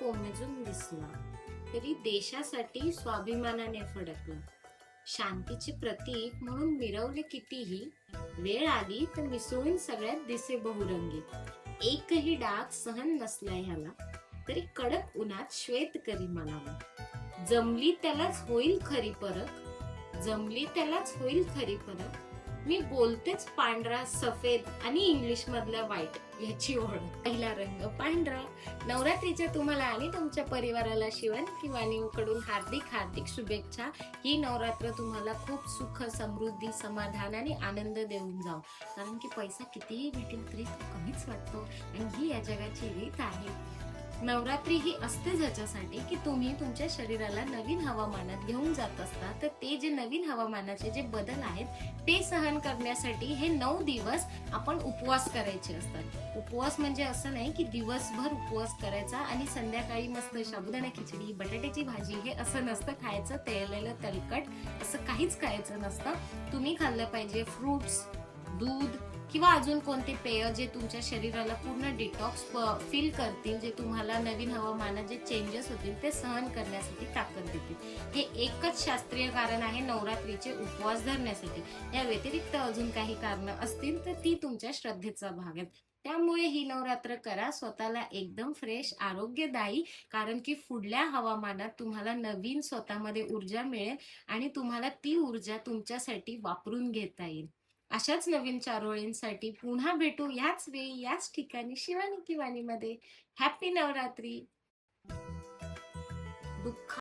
कोमेजून दिसला. तरी देशासाठी स्वाभिमानाने फडकला. शांतीचे प्रतीक म्हणून मिरवले कितीही वेळ आली तर मिसळून सगळ्यात दिसे बहुरंगी एकही डाग सहन नसला ह्याला तरी कडक उन्हात श्वेत करी म्हणावा जमली त्यालाच होईल खरी परत जमली त्यालाच होईल खरी परत मी बोलतेच पांढरा सफेद आणि इंग्लिश मधला व्हाईट याची ओळख. पहिला रंग पांढरा. नवरात्रीच्या तुम्हाला आणि तुमच्या परिवाराला शिवण किंवा कडून हार्दिक हार्दिक शुभेच्छा. ही नवरात्र तुम्हाला खूप सुख समृद्धी समाधान आणि आनंद देऊन जाऊ कारण की पैसा कितीही भेटेल तरी कमीच वाटतो. आणि ही या जगाची रीत आहे. नवरात्री ही असते ज्याच्यासाठी की तुम्ही तुमच्या शरीराला नवीन हवामानात घेऊन जात असता तर ते जे नवीन हवामानाचे जे बदल आहेत ते सहन करण्यासाठी हे नऊ दिवस आपण उपवास करायचे असतात. उपवास म्हणजे असं नाही की दिवसभर उपवास करायचा आणि संध्याकाळी मस्त साबुदाणा खिचडी बटाट्याची भाजी हे असं नसतं खायचं तळलेलं तलकट असं काहीच खायचं नसतं. तुम्ही खाल्लं पाहिजे फ्रुट्स दूध किंवा अजून कोणते पेय जे तुमच्या शरीराला पूर्ण डिटॉक्स फील करतील जे तुम्हाला नवीन हवामानात जे चेंजेस होतील ते सहन करण्यासाठी ताकद देतील. हे एकच शास्त्रीय कारण आहे नवरात्रीचे उपवास धरण्यासाठी. या व्यतिरिक्त अजून काही कारणं असतील तर ती तुमच्या श्रद्धेचा भाग आहे त्यामुळे ही नवरात्र करा स्वतःला एकदम फ्रेश आरोग्यदायी कारण की पुढल्या हवामानात तुम्हाला नवीन स्वतःमध्ये ऊर्जा मिळेल आणि तुम्हाला ती ऊर्जा तुमच्यासाठी वापरून घेता येईल. अशाच नवीन चारोळींसाठी पुन्हा भेटू याच वेळी याच ठिकाणी शिवानी किवानीमध्ये. हॅपी नवरात्री. दुःख